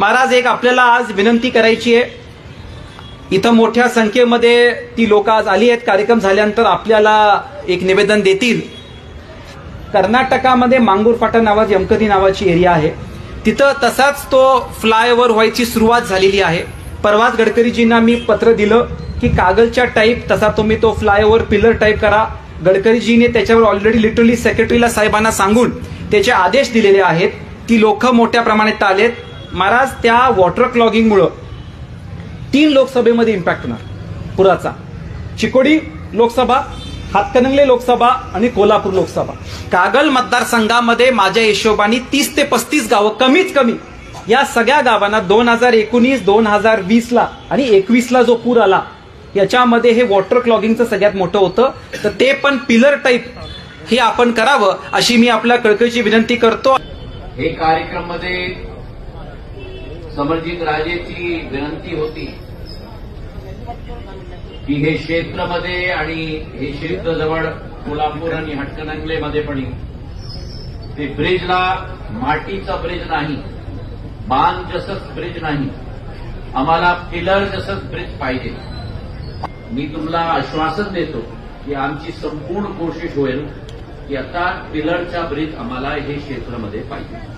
महाराज एक आपल्याला आज विनंती करायची आहे. इथं मोठ्या संख्येमध्ये ती लोक आज आली आहेत. कार्यक्रम झाल्यानंतर आपल्याला एक निवेदन देतील. कर्नाटकामध्ये मांगूरफाटा नावाची यमकदी नावाची एरिया आहे. तिथं तसाच तो फ्लायओव्हर व्हायची सुरुवात झालेली आहे. परवाच गडकरीजींना मी पत्र दिलं की कागलच्या टाईप तसा तुम्ही तो फ्लायओव्हर पिलर टाईप करा. गडकरीजीने त्याच्यावर ऑलरेडी लिटरली सेक्रेटरीला साहेबांना सांगून त्याचे आदेश दिलेले आहेत. ती लोक मोठ्या प्रमाणात आलेत. महाराज त्या वॉटर क्लॉगिंगमुळं तीन लोकसभेमध्ये इम्पॅक्ट होणार. पुराचा. चिकोडी लोकसभा हातकणंगले लोकसभा आणि कोल्हापूर लोकसभा. कागल मतदारसंघामध्ये माझ्या हिशोबाने तीस ते पस्तीस गावं कमीत कमी. या सगळ्या गावांना दोन हजार एकोणीस दोन हजार वीसला आणि एकवीसला जो पूर आला याच्यामध्ये हे वॉटर क्लॉगिंगचं सगळ्यात मोठं होतं. तर ते पण पिलर टाईप हे आपण करावं अशी मी आपल्या कळकळीची विनंती करतो. हे कार्यक्रममध्ये समरजित राजेची विनंती होती की हे क्षेत्रमध्ये आणि हे क्षेत्र जवळ कोल्हापूर आणि हटकनंगलेमध्ये पण ते ब्रिजला माटीचा ब्रिज नाही बांध जसंच ब्रिज नाही. आम्हाला पिलर जसंच ब्रिज पाहिजे. मी तुम्हाला आश्वासन देतो की आमची संपूर्ण कोशिश होईल की आता पिलरचा ब्रिज आम्हाला हे क्षेत्रामध्ये पाहिजे.